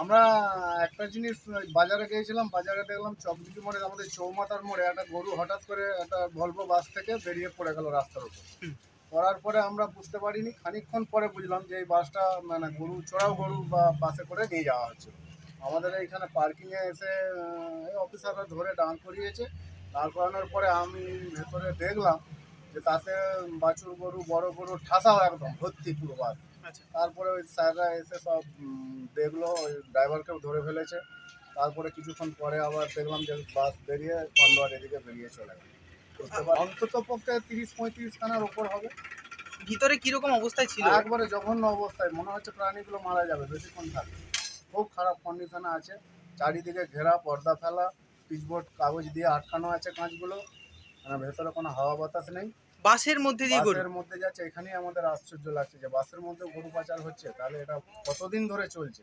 আমরা একটা জিনিস বাজারে গিয়েছিলাম বাজারে দেখলাম চকদিকি মোড়ে আমাদের চৌমাথার মোড়ে একটা গরু হঠাৎ করে একটা ভলভো বাস থেকে বেরিয়ে পড়ে গেল রাস্তার উপর। পড়ার পরে আমরা বুঝতে পারিনি খানিকক্ষণ পরে বুঝলাম যে এই বাসটা মানে গরু চড়াও গরু বা বাসে করে নিয়ে যাওয়া হচ্ছে। আমাদের এইখানে পার্কিংয়ে এসে এই অফিসাররা ধরে দাঁড় করিয়েছে। দাঁড় করানোর পরে আমি ভেতরে দেখলাম যে তাতে বাছুর গরু বড় গরু ঠাসাও একদম ভর্তি পুরো বাস। আচ্ছা। তারপরে ওই স্যাররা এসে সব দেখল ওই ড্রাইভারকেও ধরে ফেলেছে। তারপরে কিছুক্ষণ পরে আবার দেখলাম যে বাস বেরিয়ে পান্ডুয়ার এদিকে বেরিয়ে চলে গেল। অন্তত পক্ষে তিরিশ পঁয়ত্রিশ খানার ওপর হবে। ভিতরে কীরকম অবস্থায় ছিল? একবারে জঘন্য অবস্থায় মনে হচ্ছে প্রাণীগুলো মারা যাবে বেশিক্ষণ থাকবে। খুব খারাপ কন্ডিশনে আছে। চারিদিকে ঘেরা পর্দা ফেলা পিচবোর্ড কাগজ দিয়ে আটকানো আছে কাঁচগুলো। মানে ভেতরে কোনো হাওয়া বাতাস নেই। বাসের মধ্যে দিয়ে গরু। বাসের মধ্যে যাচ্ছে, এখানেই আমাদের আশ্চর্য লাগছে যে বাসের মধ্যে গরু পাচার হচ্ছে, তাহলে এটা কতদিন ধরে চলছে?